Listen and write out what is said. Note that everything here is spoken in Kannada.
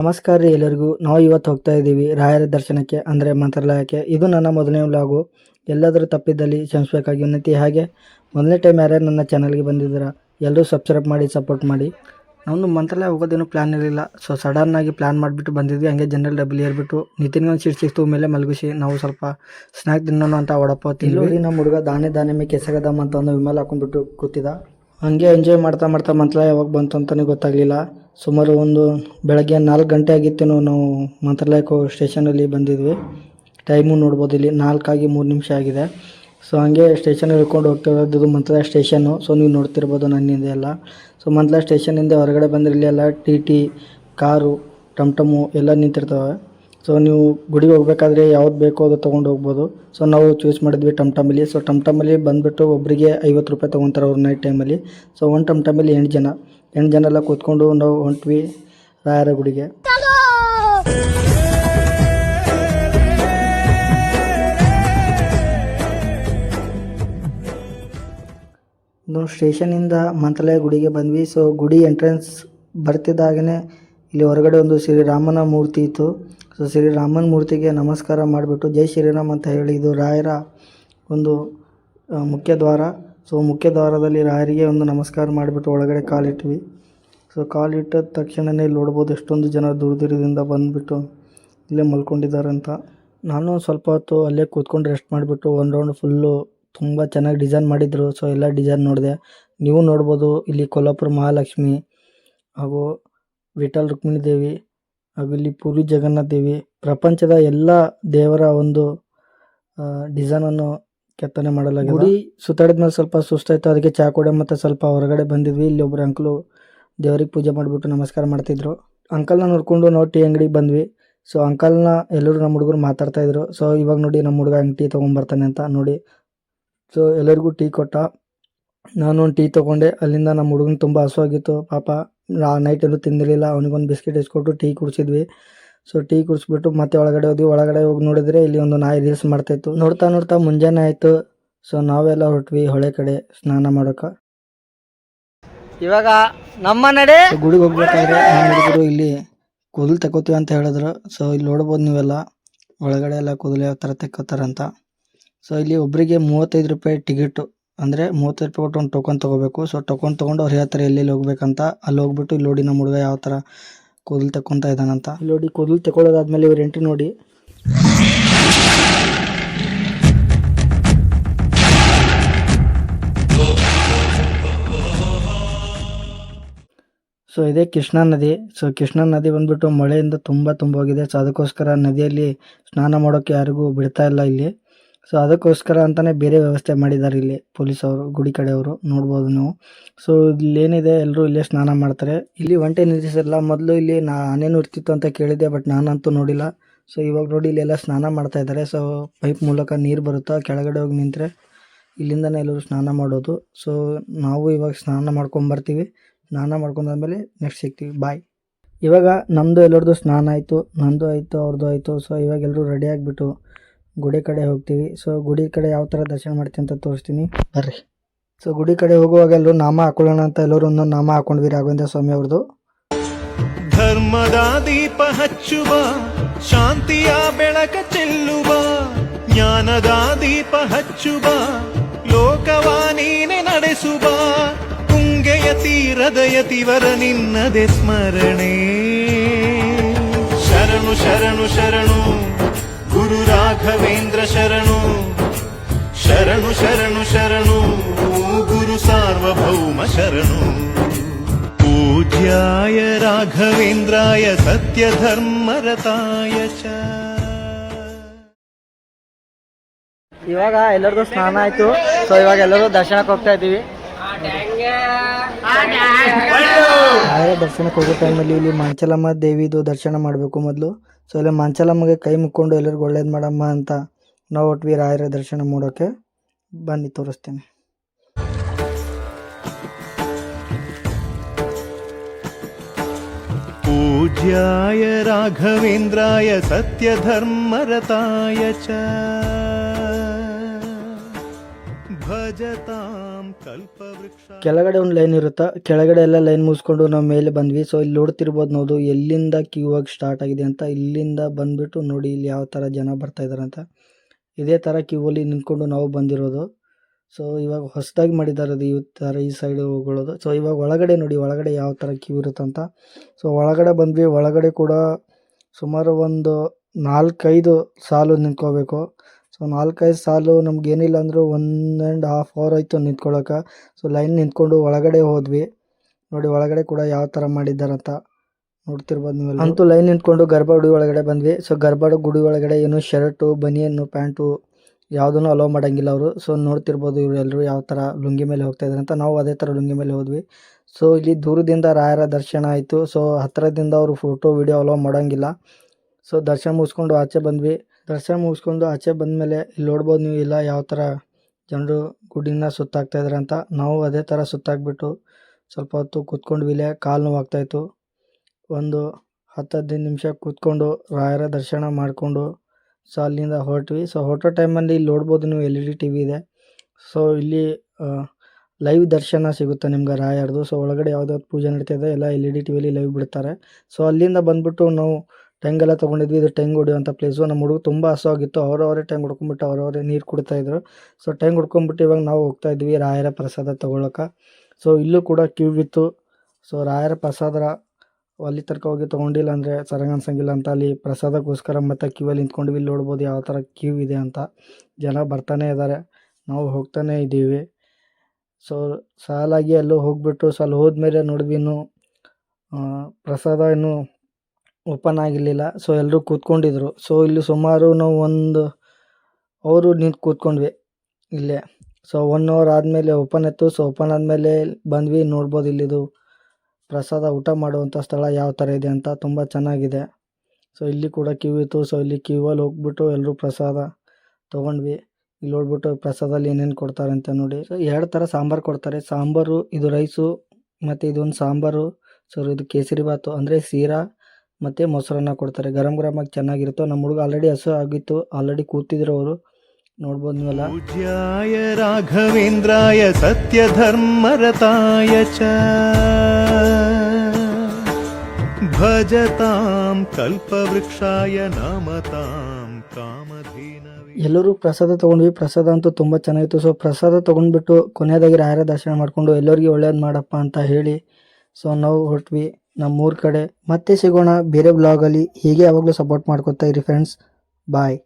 ನಮಸ್ಕಾರ ರೀ ಎಲ್ಲರಿಗೂ. ನಾವು ಇವತ್ತು ಹೋಗ್ತಾ ಇದ್ದೀವಿ ರಾಯರ ದರ್ಶನಕ್ಕೆ, ಅಂದರೆ ಮಂತ್ರಾಲಯಕ್ಕೆ. ಇದು ನನ್ನ ಮೊದಲನೇ ವ್ಲಾಗು. ಎಲ್ಲಾದರೂ ತಪ್ಪಿದ್ದಲ್ಲಿ ಕ್ಷಮಿಸಬೇಕಾಗಿ ವಿನಂತಿ. ಹಾಗೆ ಮೊದಲನೇ ಟೈಮ್ ಯಾರ್ಯಾರು ನನ್ನ ಚಾನಲ್ಗೆ ಬಂದಿದ್ದೀರಾ ಎಲ್ಲರೂ ಸಬ್ಸ್ಕ್ರೈಬ್ ಮಾಡಿ ಸಪೋರ್ಟ್ ಮಾಡಿ. ನಮ್ಮದು ಮಂತ್ರಾಲಯ ಹೋಗೋದೇನು ಪ್ಲ್ಯಾನ್ ಇರಲಿಲ್ಲ. ಸೊ ಸಡನ್ನಾಗಿ ಪ್ಲ್ಯಾನ್ ಮಾಡಿಬಿಟ್ಟು ಬಂದಿದ್ವಿ. ಹಂಗೆ ಜನರಲ್ ಡಬ್ಬಲಿ ಏರ್ಬಿಟ್ಟು ನಿತಿನ್ಗೆ ಒಂದು ಸೀಟ್ ಸಿಕ್ತು, ಮೇಲೆ ಮಲಗಿಸಿ. ನಾವು ಸ್ವಲ್ಪ ಸ್ನ್ಯಾಕ್ ತಿನ್ನೋಣ ಅಂತ ಒಡಪ್ಪ ತಿಂದ್ವಿ. ನಮ್ಮ ಹುಡುಗ ದಾನೆ ದಾನೆ ಮೇಲೆ ಕೆಸಗದಮ್ಮ ಅಂತ ಒಂದು ವಿಮಲ್ ಹಾಕೊಂಡ್ಬಿಟ್ಟು ಕೂತಿದ್ದ. ಹಂಗೆ ಎಂಜಾಯ್ ಮಾಡ್ತಾ ಮಾಡ್ತಾ ಮಂತ್ರಾಲಯ ಯಾವಾಗ ಬಂತು ಅಂತಲೇ ಗೊತ್ತಾಗಲಿಲ್ಲ. ಸುಮಾರು ಒಂದು ಬೆಳಗ್ಗೆ ನಾಲ್ಕು ಗಂಟೆ ಆಗಿತ್ತೇನೋ ನಾವು ಮಂತ್ರಾಲಯಕ್ಕೆ ಸ್ಟೇಷನಲ್ಲಿ ಬಂದಿದ್ವಿ. ಟೈಮು ನೋಡ್ಬೋದು ಇಲ್ಲಿ ನಾಲ್ಕಾಗಿ ಮೂರು ನಿಮಿಷ ಆಗಿದೆ. ಸೊ ಹಂಗೆ ಸ್ಟೇಷನ್ ಇಳ್ಕೊಂಡು ಹೋಗ್ತಾ ಇರೋದು ಮಂತ್ರಾಲಯ ಸ್ಟೇಷನ್ನು ಸೊ ನೀವು ನೋಡ್ತಿರ್ಬೋದು ನನ್ನಿಂದ ಎಲ್ಲ. ಸೊ ಮಂತ್ರಾಲಯ ಸ್ಟೇಷನಿಂದ ಹೊರಗಡೆ ಬಂದರೆ ಇಲ್ಲಿ ಎಲ್ಲ ಟಿ ಟಿ, ಕಾರು, ಟಮ್ ಟಮ್ಮು ಎಲ್ಲ ನಿಂತಿರ್ತವೆ. ಸೊ ನೀವು ಗುಡಿಗೆ ಹೋಗ್ಬೇಕಾದ್ರೆ ಯಾವ್ದು ಬೇಕೋ ಅದು ತೊಗೊಂಡು ಹೋಗ್ಬೋದು. ಸೊ ನಾವು ಚೂಸ್ ಮಾಡಿದ್ವಿ ಟಮ್ ಟಮಲ್ಲಿ ಸೊ ಟಮ್ ಟಮಲ್ಲಿ ಬಂದುಬಿಟ್ಟು ಒಬ್ಬರಿಗೆ ಐವತ್ತು ರೂಪಾಯಿ ತೊಗೊತಾರೆ ಅವ್ರು ನೈಟ್ ಟೈಮಲ್ಲಿ ಸೊ ಒಂದು ಟಮ್ ಟಮಲ್ಲಿ ಎಂಟು ಜನ. ಎಂಟು ಜನ ಎಲ್ಲ ಕೂತ್ಕೊಂಡು ನಾವು ಹೊಂಟ್ವಿ ರಾಯರ ಗುಡಿಗೆ. ನಾವು ಸ್ಟೇಷನಿಂದ ಮಂತ್ರಾಲಯ ಗುಡಿಗೆ ಬಂದ್ವಿ. ಸೊ ಗುಡಿ ಎಂಟ್ರೆನ್ಸ್ ಬರ್ತಿದ್ದಾಗನೇ ಇಲ್ಲಿ ಹೊರಗಡೆ ಒಂದು ಶ್ರೀರಾಮನ ಮೂರ್ತಿ ಇತ್ತು. ಸೊ ಶ್ರೀರಾಮನ ಮೂರ್ತಿಗೆ ನಮಸ್ಕಾರ ಮಾಡಿಬಿಟ್ಟು ಜೈ ಶ್ರೀರಾಮ್ ಅಂತ ಹೇಳಿ ಇದು ರಾಯರ ಒಂದು ಮುಖ್ಯ ದ್ವಾರ. ಸೊ ಮುಖ್ಯ ದ್ವಾರದಲ್ಲಿ ರಾಯರಿಗೆ ಒಂದು ನಮಸ್ಕಾರ ಮಾಡಿಬಿಟ್ಟು ಒಳಗಡೆ ಕಾಲಿಟ್ವಿ ಸೊ ಕಾಲಿಟ್ಟ ತಕ್ಷಣವೇ ಇಲ್ಲಿ ನೋಡ್ಬೋದು ಎಷ್ಟೊಂದು ಜನ ದೂರ ಬಂದುಬಿಟ್ಟು ಇಲ್ಲೇ ಮಲ್ಕೊಂಡಿದ್ದಾರೆ ಅಂತ ನಾನು ಸ್ವಲ್ಪ ಹೊತ್ತು ಅಲ್ಲೇ ಕೂತ್ಕೊಂಡು ರೆಸ್ಟ್ ಮಾಡಿಬಿಟ್ಟು ಒಂದು ರೌಂಡ್ ಫುಲ್ಲು ತುಂಬ ಚೆನ್ನಾಗಿ ಡಿಸೈನ್ ಮಾಡಿದ್ರು. ಸೊ ಎಲ್ಲ ಡಿಸೈನ್ ನೋಡಿದೆ. ನೀವು ನೋಡ್ಬೋದು ಇಲ್ಲಿ ಕೊಲ್ಲಾಪುರ ಮಹಾಲಕ್ಷ್ಮಿ ಹಾಗೂ ವಿಠಲ್ ರುಕ್ಮಿಣಿ ದೇವಿ ಹಾಗೂ ಇಲ್ಲಿ ಪುರಿ ಜಗನ್ನಾಥ ದೇವಿ, ಪ್ರಪಂಚದ ಎಲ್ಲ ದೇವರ ಒಂದು ಡಿಸೈನನ್ನು ಕೆತ್ತನೆ ಮಾಡಲಾಗಿದೆ. ಗುಡಿ ಸುತ್ತಾಡಿದ ಮೇಲೆ ಸ್ವಲ್ಪ ಸುಸ್ತಾಯ್ತು, ಅದಕ್ಕೆ ಚಾ ಕೊಡೆ ಮತ್ತು ಸ್ವಲ್ಪ ಹೊರಗಡೆ ಬಂದಿದ್ವಿ. ಇಲ್ಲಿ ಒಬ್ಬರು ಅಂಕಲು ದೇವರಿಗೆ ಪೂಜೆ ಮಾಡಿಬಿಟ್ಟು ನಮಸ್ಕಾರ ಮಾಡ್ತಿದ್ರು. ಅಂಕಲ್ನ ನೋಡ್ಕೊಂಡು ನಾವು ಟೀ ಅಂಗಡಿಗೆ ಬಂದ್ವಿ. ಸೊ ಅಂಕಲ್ನ ಎಲ್ಲರೂ ನಮ್ಮ ಹುಡುಗರು ಮಾತಾಡ್ತಾ ಇದ್ರು. ಸೊ ಇವಾಗ ನೋಡಿ ನಮ್ಮ ಹುಡುಗ ಹಂಗೆ ಟೀ ತೊಗೊಂಬರ್ತಾನೆ ಅಂತ ನೋಡಿ. ಸೊ ಎಲ್ಲರಿಗೂ ಟೀ ಕೊಟ್ಟ. ನಾನು ಟೀ ತೊಗೊಂಡೆ. ಅಲ್ಲಿಂದ ನಮ್ಮ ಹುಡುಗನ ತುಂಬ ಹಸುವಾಗಿತ್ತು. ಪಾಪ ನೈಟ್ ಎಲ್ಲೂ ತಿಂದಿರಲಿಲ್ಲ. ಅವನಿಗೊಂದು ಬಿಸ್ಕೆಟ್ ಇಸ್ಕೊಟ್ಟು ಟೀ ಕುಡಿಸಿದ್ವಿ. ಸೊ ಟೀ ಕುಡಿಸ್ಬಿಟ್ಟು ಮತ್ತೆ ಒಳಗಡೆ ಹೋದ್ವಿ. ಒಳಗಡೆ ಹೋಗಿ ನೋಡಿದ್ರೆ ಇಲ್ಲಿ ಒಂದು ನಾಯಿ ರೀಲ್ಸ್ ಮಾಡ್ತಾಯಿತ್ತು ನೋಡ್ತಾ ನೋಡ್ತಾ ಮುಂಜಾನೆ ಆಯಿತು. ಸೊ ನಾವೆಲ್ಲ ಹೊರಟ್ವಿ ಹೊಳೆ ಕಡೆ ಸ್ನಾನ ಮಾಡೋಕೆ. ಇವಾಗ ನಮ್ಮ ನಡೆ ಗುಡಿಗೆ ಹೋಗ್ಬೇಕಾದ್ರೆ ನಮ್ಮ ಹುಡುಗರು ಇಲ್ಲಿ ಕೂದಲು ತಗೋತೀವಿ ಅಂತ ಹೇಳಿದ್ರು. ಸೊ ಇಲ್ಲಿ ನೋಡ್ಬೋದು ನೀವೆಲ್ಲ. ಒಳಗಡೆ ಎಲ್ಲ ಕೂದಲು ಯಾವ ಥರ ತಕ್ಕೋತಾರಂತ. ಸೊ ಇಲ್ಲಿ ಒಬ್ಬರಿಗೆ ಮೂವತ್ತೈದು ರೂಪಾಯಿ ಟಿಕೆಟು ಅಂದರೆ ಮೂವತ್ತು ರೂಪಾಯಿ ಕೊಟ್ಟು ಒಂದು ಟೋಕನ್ ತೊಗೋಬೇಕು. ಸೊ ಟೋಕನ್ ತೊಗೊಂಡು ಅವ್ರು ಹೇಳ್ತಾರೆ, ಎಲ್ಲೆಲ್ಲಿ ಹೋಗ್ಬೇಕಂತ? ಅಲ್ಲಿ ಹೋಗ್ಬಿಟ್ಟು ಇಲ್ಲಿ ನೋಡಿ ನಮ್ಮ ಹುಡುಗ ಯಾವ ಥರ ಕೂದಲು ತಕ್ಕೊಂತ ಇದ್ದಾನಂತ ಇಲ್ಲಿ ನೋಡಿ ಕೂದಲು ತಗೊಳ್ಳೋದಾದ್ಮೇಲೆ ಇವ್ರು ಎಂಟ್ರಿ ನೋಡಿ. ಸೊ ಇದೇ ಕೃಷ್ಣಾ ನದಿ. ಸೊ ಕೃಷ್ಣಾ ನದಿ ಬಂದ್ಬಿಟ್ಟು ಮಳೆಯಿಂದ ತುಂಬ ತುಂಬ ಹೋಗಿದೆ ಸೊ ಅದಕ್ಕೋಸ್ಕರ ನದಿಯಲ್ಲಿ ಸ್ನಾನ ಮಾಡೋಕ್ಕೆ ಯಾರಿಗೂ ಬಿಡ್ತಾ ಇಲ್ಲ ಇಲ್ಲಿ. ಸೊ ಅದಕ್ಕೋಸ್ಕರ ಅಂತಲೇ ಬೇರೆ ವ್ಯವಸ್ಥೆ ಮಾಡಿದ್ದಾರೆ ಇಲ್ಲಿ ಪೊಲೀಸ್ ಅವರು ಗುಡಿ ಕಡೆಯವರು. ನೋಡ್ಬೋದು ನೀವು. ಸೊ ಇಲ್ಲೇನಿದೆ ಎಲ್ಲರೂ ಇಲ್ಲೇ ಸ್ನಾನ ಮಾಡ್ತಾರೆ. ಇಲ್ಲಿ ಒಂಟೆ ನಿಲ್ಲಿಸಿರಲ್ಲ ಮೊದಲು ಇಲ್ಲಿ ನಾನೇನು ಇರ್ತಿತ್ತು ಅಂತ ಕೇಳಿದ್ದೆ, ಬಟ್ ನಾನಂತೂ ನೋಡಿಲ್ಲ. ಸೊ ಇವಾಗ ನೋಡಿ ಇಲ್ಲೆಲ್ಲ ಸ್ನಾನ ಮಾಡ್ತಾ ಇದ್ದಾರೆ. ಸೊ ಪೈಪ್ ಮೂಲಕ ನೀರು ಬರುತ್ತಾ, ಕೆಳಗಡೆ ಹೋಗಿ ನಿಂತರೆ ಇಲ್ಲಿಂದನೇ ಎಲ್ಲರೂ ಸ್ನಾನ ಮಾಡೋದು. ಸೊ ನಾವು ಇವಾಗ ಸ್ನಾನ ಮಾಡ್ಕೊಂಬರ್ತೀವಿ ಸ್ನಾನ ಮಾಡ್ಕೊಂಡಾದ್ಮೇಲೆ ನೆಕ್ಸ್ಟ್ ಸಿಗ್ತೀವಿ. ಬಾಯ್ ಇವಾಗ ನಮ್ಮದು ಎಲ್ಲರದು ಸ್ನಾನ ಆಯಿತು, ನಂದು ಆಯಿತು ಅವ್ರದ್ದು ಆಯಿತು. ಸೊ ಇವಾಗ ಎಲ್ಲರೂ ರೆಡಿ ಆಗಿಬಿಟ್ಟು ಗುಡಿ ಕಡೆ ಹೋಗ್ತೀವಿ. ಸೊ ಗುಡಿ ಕಡೆ ಯಾವ ಥರ ದರ್ಶನ ಮಾಡ್ತೀವಿ ಅಂತ ತೋರಿಸ್ತೀನಿ. ಬರ್ರಿ. ಸೊ ಗುಡಿ ಕಡೆ ಹೋಗುವಾಗ ಎಲ್ಲರೂ ನಾಮ ಹಾಕೊಳ್ಳೋಣ ಅಂತ ಎಲ್ಲರೂ ಒಂದೊಂದು ನಾಮ ಹಾಕೊಂಡ್ವಿ ರಾಘವೇಂದ್ರ ಸ್ವಾಮಿ ಅವ್ರದ್ದು. ಧರ್ಮದ ದೀಪ ಹಚ್ಚುವ ಶಾಂತಿಯ ಬೆಳಕ ಚೆಲ್ಲುವ ಜ್ಞಾನದ ದೀಪ ಹಚ್ಚುವ ಲೋಕವ ನೀನೆ ನಡೆಸುವ ತುಂಗೆಯ ತೀರದಯ ತಿವರ ನಿನ್ನದೆ ಸ್ಮರಣೆ. ಶರಣು ಶರಣು ಶರಣು. ಗುರು ರಾಘವೇಂದ್ರ ಶರಣು ಶರಣು ಶರಣು ಶರಣು ಗುರು ಸಾರ್ವಭೌಮ ಶರಣು पूज्याय राघवेन्द्राय सत्यधर्मरताय च ಇವಾಗ ಎಲ್ಲರದು ಸ್ನಾನ ಆಯಿತು ಸೊ ಇವಾಗ ಎಲ್ಲರೂ ದರ್ಶನಕ್ಕೆ ಹೋಗ್ತಾ ಇದ್ದೀವಿ ರಾಯರ ದರ್ಶನಕ್ಕೆ ಹೋಗೋ ಟೈಮಲ್ಲಿ ಇಲ್ಲಿ ಮಾಂಚಲಮ್ಮ ದೇವಿದು ದರ್ಶನ ಮಾಡಬೇಕು ಮೊದಲು ಸೊ ಇಲ್ಲಿ ಮಾಂಚಲಮ್ಮಗೆ ಕೈ ಮುಕ್ಕೊಂಡು ಎಲ್ಲರಿಗೂ ಒಳ್ಳೇದು ಮಾಡಮ್ಮ ಅಂತ ನಾವು ಹೊಟ್ವಿ ರಾಯರ ದರ್ಶನ ಮಾಡೋಕ್ಕೆ ಬನ್ನಿ ತೋರಿಸ್ತೀನಿ पूज्याय राघवेन्द्राय सत्यधर्मरताय च ಭಜತಾಂ ಕಲ್ಪವೃಕ್ಷ ಕೆಳಗಡೆ ಒಂದು ಲೈನ್ ಇರುತ್ತಾ? ಕೆಳಗಡೆ ಎಲ್ಲ ಲೈನ್ ಮುಗಿಸ್ಕೊಂಡು ನಾವು ಮೇಲೆ ಬಂದ್ವಿ. ಸೊ ಇಲ್ಲಿ ನೋಡ್ತಿರ್ಬೋದು ನೋಡು, ಎಲ್ಲಿಂದ ಕ್ಯೂ ಆಗಿ ಸ್ಟಾರ್ಟ್ ಆಗಿದೆ ಅಂತ. ಇಲ್ಲಿಂದ ಬಂದ್ಬಿಟ್ಟು ನೋಡಿ ಇಲ್ಲಿ ಯಾವ ಥರ ಜನ ಬರ್ತಾ ಇದ್ದಾರೆ ಅಂತ. ಇದೇ ಥರ ಕ್ಯೂ ಅಲ್ಲಿ ನಿಂತ್ಕೊಂಡು ನಾವು ಬಂದಿರೋದು. ಸೊ ಇವಾಗ ಹೊಸದಾಗಿ ಮಾಡಿದ್ದಾರೆ ಅದು ಈ ಥರ ಈ ಸೈಡ್ ಹೋಗೋದು ಸೊ ಇವಾಗ ಒಳಗಡೆ ನೋಡಿ, ಒಳಗಡೆ ಯಾವ ಥರ ಕ್ಯೂ ಇರುತ್ತಂತ ಸೊ ಒಳಗಡೆ ಬಂದ್ವಿ. ಒಳಗಡೆ ಕೂಡ ಸುಮಾರು ಒಂದು ನಾಲ್ಕೈದು ಸಾಲು ನಿಂತ್ಕೋಬೇಕು. ಸೊ ನಾಲ್ಕೈದು ಸಾಲು ನಮ್ಗೆ ಏನಿಲ್ಲ ಅಂದರೂ ಒನ್ ಆ್ಯಂಡ್ ಹಾಫ್ ಅವರ್ ಆಯಿತು ನಿಂತ್ಕೊಳ್ಳೋಕೆ ಸೊ ಲೈನ್ ನಿಂತ್ಕೊಂಡು ಒಳಗಡೆ ಹೋದ್ವಿ. ನೋಡಿ, ಒಳಗಡೆ ಕೂಡ ಯಾವ ಥರ ಮಾಡಿದ್ದಾರಂತ ನೋಡ್ತಿರ್ಬೋದು ನೀವು ಅಂತೂ ಲೈನ್ ನಿಂತ್ಕೊಂಡು ಗರ್ಭ ಗುಡಿ ಒಳಗಡೆ ಬಂದ್ವಿ. ಸೊ ಗರ್ಭ ಗುಡಿ ಒಳಗಡೆ ಏನು ಶರ್ಟು, ಬನಿಯನ್ನು, ಪ್ಯಾಂಟು ಯಾವುದನ್ನು ಅಲೋ ಮಾಡೋಂಗಿಲ್ಲ ಅವರು. ಸೊ ನೋಡ್ತಿರ್ಬೋದು ಇವರೆಲ್ಲರೂ ಯಾವ ಥರ ಲುಂಗಿ ಮೇಲೆ ಹೋಗ್ತಾ ಇದ್ದಾರೆ ಅಂತ. ನಾವು ಅದೇ ಥರ ಲುಂಗಿ ಮೇಲೆ ಹೋದ್ವಿ. ಸೊ ಇಲ್ಲಿ ದೂರದಿಂದ ರಾಯರ ದರ್ಶನ ಆಯಿತು. ಸೊ ಹತ್ತಿರದಿಂದ ಅವರು ಫೋಟೋ ವಿಡಿಯೋ ಅಲೋ ಮಾಡೋಂಗಿಲ್ಲ. ಸೊ ದರ್ಶನ ಮುಗಿಸ್ಕೊಂಡು ಆಚೆ ಬಂದ್ವಿ. ದರ್ಶನ ಮುಗಿಸ್ಕೊಂಡು ಆಚೆ ಬಂದಮೇಲೆ ಇಲ್ಲಿ ನೋಡ್ಬೋದು ನೀವು, ಇಲ್ಲ ಯಾವ ಥರ ಜನರು ಗುಡಿನ ಸುತ್ತಾಕ್ತಾ ಇದ್ದಾರೆ ಅಂತ. ನಾವು ಅದೇ ಥರ ಸುತ್ತಾಕ್ಬಿಟ್ಟು ಸ್ವಲ್ಪ ಹೊತ್ತು ಕೂತ್ಕೊಂಡ್ವಿ ಇಲ್ಲೇ ಕಾಲು ನೋವಾಗ್ತಾಯಿತ್ತು ಒಂದು ಹತ್ತು ಹದಿನೈದು ನಿಮಿಷ ಕೂತ್ಕೊಂಡು ರಾಯರ ದರ್ಶನ ಮಾಡಿಕೊಂಡು ಸೊ ಅಲ್ಲಿಂದ ಹೊರಟ್ವಿ. ಸೊ ಹೊರಟೋ ಟೈಮಲ್ಲಿ ಇಲ್ಲಿ ನೋಡ್ಬೋದು ನೀವು, L E D T V ಇದೆ. ಸೊ ಇಲ್ಲಿ ಲೈವ್ ದರ್ಶನ ಸಿಗುತ್ತೆ ನಿಮ್ಗೆ ರಾಯರ್ದು. ಸೊ ಒಳಗಡೆ ಯಾವ್ದಾವ್ದು ಪೂಜೆ ನಡೀತಿದೆ ಎಲ್ಲ ಎಲ್ ಇ ಡಿ ಟಿ ವಿಲಿ ಲೈವ್ ಬಿಡ್ತಾರೆ. ಸೊ ಅಲ್ಲಿಂದ ಬಂದ್ಬಿಟ್ಟು ನಾವು ಟೆಂಗ್ ಎಲ್ಲ ತೊಗೊಂಡಿದ್ವಿ. ಇದು ಟೆಂಗ್ ಹೊಡಿಯುವಂತ ಪ್ಲೇಸು ನಮ್ಮ ಹುಡುಗ ತುಂಬ ಹಸುವಾಗಿತ್ತು ಅವರವರೇ ಟೆಂಗ್ ಹೊಡ್ಕೊಂಬಿಟ್ಟು ಅವರವರೇ ನೀರು ಕುಡಿತಾ ಇದ್ರು. ಸೊ ಟೆಂಗ್ ಹುಡ್ಕೊಂಬಿಟ್ಟು ಇವಾಗ ನಾವು ಹೋಗ್ತಾ ಇದ್ವಿ ರಾಯರ ಪ್ರಸಾದ ತೊಗೊಳಕ್ಕೆ ಸೊ ಇಲ್ಲೂ ಕೂಡ ಕ್ಯೂ ಇತ್ತು. ಸೊ ರಾಯರ ಪ್ರಸಾದ ಅಲ್ಲಿ ತನಕ ಹೋಗಿ ತೊಗೊಂಡಿಲ್ಲ ಅಂದರೆ ಸರಂಗ ಅನ್ಸಂಗಿಲ್ಲ ಅಂತ. ಅಲ್ಲಿ ಪ್ರಸಾದಕ್ಕೋಸ್ಕರ ಮತ್ತೆ ಕ್ಯೂ ಅಲ್ಲಿ ನಿಂತ್ಕೊಂಡ್ವಿ. ಇಲ್ಲಿ ನೋಡ್ಬೋದು ಯಾವ ಥರ ಕ್ಯೂ ಇದೆ ಅಂತ. ಜನ ಬರ್ತಾನೆ ಇದ್ದಾರೆ ನಾವು ಹೋಗ್ತಾನೆ ಇದ್ದೀವಿ. ಸೊ ಸಾಲಾಗಿ ಅಲ್ಲೂ ಹೋಗ್ಬಿಟ್ಟು ಸೊ ಅಲ್ಲಿ ಹೋದ್ಮೇಲೆ ನೋಡಿದ್ವಿ ಇನ್ನು ಪ್ರಸಾದ ಇನ್ನೂ ಓಪನ್ ಆಗಿರಲಿಲ್ಲ. ಸೊ ಎಲ್ಲರೂ ಕೂತ್ಕೊಂಡಿದ್ರು. ಸೊ ಇಲ್ಲಿ ಸುಮಾರು ನಾವು ಒಂದು ಅವರು ನಿಂತು ಕೂತ್ಕೊಂಡ್ವಿ ಇಲ್ಲೇ. ಸೊ ಒನ್ ಅವರ್ ಆದಮೇಲೆ ಓಪನ್ ಇತ್ತು. ಸೊ ಓಪನ್ ಆದಮೇಲೆ ಬಂದ್ವಿ. ನೋಡ್ಬೋದು ಇಲ್ಲಿದು ಪ್ರಸಾದ ಊಟ ಮಾಡುವಂಥ ಸ್ಥಳ ಯಾವ ಥರ ಇದೆ ಅಂತ ತುಂಬ ಚೆನ್ನಾಗಿದೆ. ಸೊ ಇಲ್ಲಿ ಕೂಡ ಕ್ಯೂ ಇತ್ತು. ಸೊ ಇಲ್ಲಿ ಕ್ಯೂವಲ್ಲಿ ಹೋಗ್ಬಿಟ್ಟು ಎಲ್ಲರೂ ಪ್ರಸಾದ ತೊಗೊಂಡ್ವಿ. ಇಲ್ಲಿ ನೋಡ್ಬಿಟ್ಟು ಪ್ರಸಾದಲ್ಲಿ ಏನೇನು ಕೊಡ್ತಾರೆ ಅಂತ ನೋಡಿ. ಸೊ ಎರಡು ಥರ ಸಾಂಬಾರು ಕೊಡ್ತಾರೆ. ಸಾಂಬಾರು, ಇದು ರೈಸು ಮತ್ತು ಇದೊಂದು ಸಾಂಬಾರು. ಸೊ ಇದು ಕೇಸರಿ ಭಾತು, ಅಂದರೆ ಸೀರಾ ಮತ್ತು ಮೊಸರನ್ನ ಕೊಡ್ತಾರೆ. ಗರಂ ಗರಮ್ ಆಗಿ ಚೆನ್ನಾಗಿರುತ್ತೋ? ನಮ್ಮ ಹುಡುಗ ಆಲ್ರೆಡಿ ಹಸು ಆಗಿತ್ತು. ಆಲ್ರೆಡಿ ಕೂತಿದ್ರು ಅವರು. ನೋಡ್ಬೋದು ನೀವೆಲ್ಲ ಪೂಜ್ಯಾಯ ರಾಘವೇಂದ್ರಾಯ ಸತ್ಯ ಧರ್ಮರತಾಯ ಚ. ಭಜತಾಂ ಕಲ್ಪವೃಕ್ಷಾಯ ನಾಮತಾಂ ಕಾಮಧೇನ ಎಲ್ಲರೂ ಪ್ರಸಾದ ತೊಗೊಂಡ್ವಿ. ಪ್ರಸಾದ ಅಂತೂ ತುಂಬ ಚೆನ್ನಾಗಿತ್ತು. ಸೊ ಪ್ರಸಾದ ತೊಗೊಂಡ್ಬಿಟ್ಟು ಕೊನೆಯದಾಗಿ ರಾಯರ ದರ್ಶನ ಮಾಡಿಕೊಂಡು ಎಲ್ಲರಿಗೂ ಒಳ್ಳೇದು ಮಾಡಪ್ಪ ಅಂತ ಹೇಳಿ. ಸೊ ನಾವು ಹೊಟ್ವಿ ನಮ್ಮ ಊರ ಕಡೆ. ಮತ್ತೆ ಸಿಗೋಣ ಬೇರೆ ಬ್ಲಾಗಲ್ಲಿ ಹೀಗೆ ಯಾವಾಗಲೂ ಸಪೋರ್ಟ್ ಮಾಡ್ಕೊತಾ ಇರಿ ಫ್ರೆಂಡ್ಸ್ ಬಾಯ್